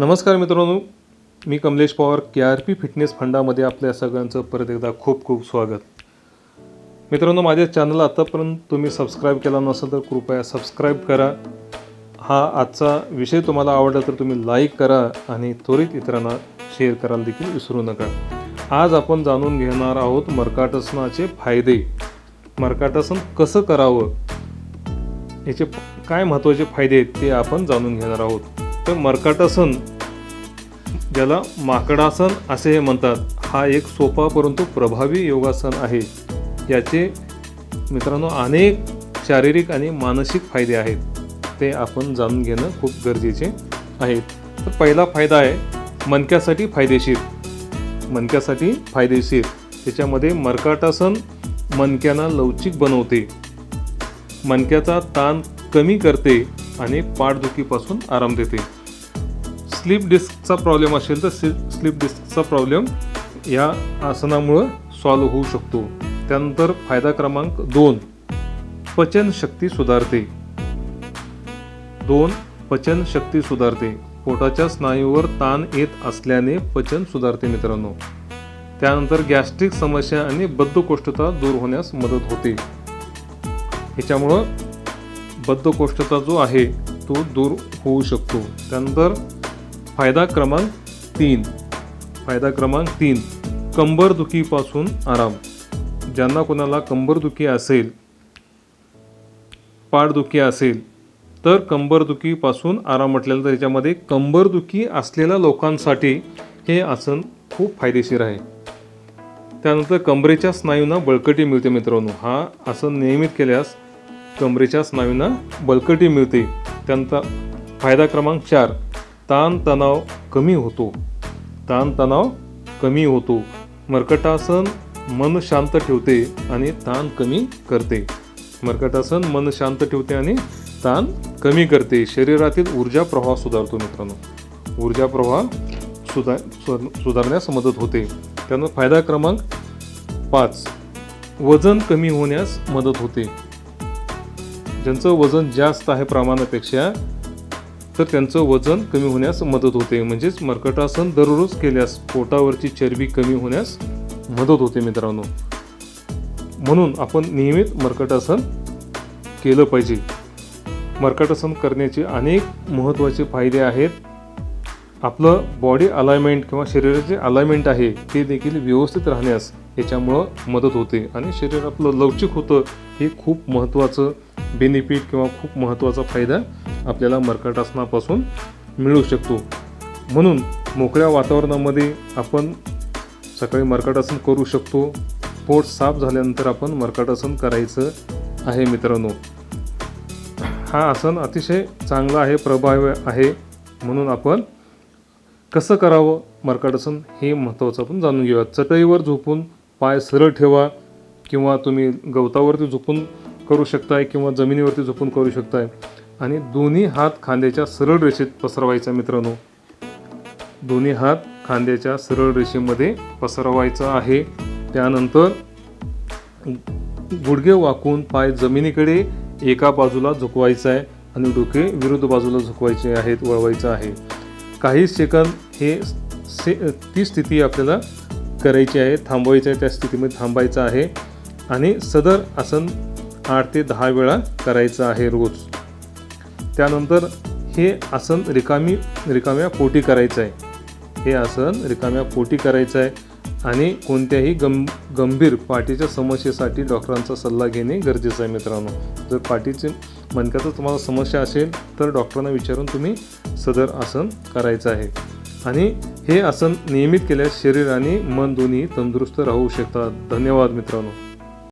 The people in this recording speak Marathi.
नमस्कार मित्रांनो मी Kamlesh Pawar K R P fitness फंडामध्ये आपल्या सगळ्यांचं परत एकदा खूप खूप स्वागत. मित्रांनो माझ्या चॅनलला आतापर्यंत तुम्ही सबस्क्राईब केला नसेल तर कृपया सबस्क्राईब करा. हा आजचा विषय तुम्हाला आवडला तर तुम्ही लाईक करा आणि त्वरित इतरांना शेअर करायला देखील विसरू नका. आज आपण जाणून घेणार आहोत मर्काटसनाचे फायदे. मर्काटसन कसं करावं? याचे काय महत्त्वाचे फायदे आहेत ते आपण जाणून घेणार आहोत. तर मर्काटासन ज्याला माकडासन असे हे म्हणतात. हा एक सोपा परंतु प्रभावी योगासन आहे. याचे मित्रांनो अनेक शारीरिक आणि मानसिक फायदे आहेत. ते आपण जाणून घेणं खूप गरजेचे आहे. तर पहिला फायदा आहे मणक्यासाठी फायदेशीर. मणक्यासाठी फायदेशीर. त्याच्यामध्ये मर्काटासन मणक्यांना लवचिक बनवते. मणक्याचा ताण कमी करते आणि पाठदुखीपासून आराम देते. स्लीप डिस्कचा प्रॉब्लेम असेल तर स्लीप डिस्कचा प्रॉब्लेम या आसनामुळं सॉल्व्ह होऊ शकतो. त्यानंतर फायदा क्रमांक दोन पचनशक्ती सुधारते. दोन पचनशक्ती सुधारते. पोटाच्या स्नायूवर ताण येत असल्याने पचन सुधारते मित्रांनो. त्यानंतर गॅस्ट्रिक समस्या आणि बद्धकोष्ठता दूर होण्यास मदत होते. ह्याच्यामुळं बद्धकोष्ठता जो आहे तो दूर होऊ शकतो. त्यानंतर फायदा क्रमांक तीन. फायदा क्रमांक तीन. कंबरदुखीपासून आराम. ज्यांना कोणाला कंबरदुखी असेल पाठदुखी असेल तर कंबरदुखीपासून आराम म्हटलेलं तर याच्यामध्ये कंबरदुखी असलेल्या लोकांसाठी हे आसन खूप फायदेशीर आहे. त्यानंतर कमरेच्या स्नायूंना बळकटी मिळते मित्रांनो. हा आसन नियमित केल्यास कमरेच्या स्नायूंना बळकटी मिळते. त्यानंतर फायदा क्रमांक चार. ताणतणाव कमी होतो. ताणतणाव कमी होतो. मर्कटासन मन शांत ठेवते आणि ताण कमी करते. मर्कटासन मन शांत ठेवते आणि ताण कमी करते. शरीरातील ऊर्जा प्रवाह सुधारतो मित्रांनो. ऊर्जा प्रवाह सुधार सुधारण्यास मदत होते. त्यानं फायदा क्रमांक पाच. वजन कमी होण्यास मदत होते. ज्यांचं वजन जास्त आहे प्रमाणापेक्षा तर त्यांचं वजन कमी होण्यास मदत होते. म्हणजेच मर्कटासन दररोज केल्यास पोटावरची चरबी कमी होण्यास मदत होते मित्रांनो. म्हणून आपण नियमित मर्कटासन केलं पाहिजे. मर्कटासन करण्याचे अनेक महत्त्वाचे फायदे आहेत. आपलं बॉडी अलाइनमेंट किंवा शरीराचे अलाइनमेंट आहे ते देखील व्यवस्थित राहण्यास याच्यामुळं मदत होते. आणि शरीर आपलं लवचिक होतं हे खूप महत्त्वाचं बेनिफिट किंवा खूप महत्त्वाचा फायदा आपल्याला मर्कटासनापासून मिळू शकतो. म्हणून मोकळ्या वातावरणामध्ये आपण सकाळी मर्कटासन करू शकतो. पोट साफ झाल्यानंतर आपण मर्कटासन करायचं आहे मित्रांनो. हा आसन अतिशय चांगला आहे प्रभावी आहे. म्हणून आपण कसं करावं? मर्काटासन हे महत्त्वाचं आपण जाणून घेऊया. चटईवर झोपून पाय सरळ ठेवा किंवा तुम्ही गवतावरती झोपून करू शकताय किंवा जमिनीवरती झोपून करू शकताय. आणि दोन्ही हात खांद्याच्या सरळ रेषेत पसरवायचा मित्रांनो. दोन्ही हात खांद्याच्या सरळ रेषेमध्ये पसरवायचा आहे. त्यानंतर गुडघे वाकून पाय जमिनीकडे एका बाजूला झुकवायचा आहे आणि डोके विरुद्ध बाजूला झुकवायचे आहेत वळवायचं आहे. काही सेकंद हे से ती स्थिती आपल्याला करायची आहे थांबवायची आहे त्या स्थितीमध्ये थांबायचं आहे. आणि सदर आसन आठ ते दहा वेळा करायचं आहे रोज. त्यानंतर हे आसन रिकामी रिकाम्या पोटी करायचं आहे. हे आसन रिकाम्या पोटी करायचं आहे आणि कोणत्याही गं गंभीर पाठीच्या समस्येसाठी डॉक्टरांचा सल्ला घेणे गरजेचं आहे मित्रांनो. जर पाठीचे मणक्याचं तुम्हाला समस्या असेल तर डॉक्टरांना विचारून तुम्ही सदर आसन करायचं आहे. आणि हे आसन नियमित केल्यास शरीर आणि मन दोन्ही तंदुरुस्त राहू शकतात. धन्यवाद मित्रांनो.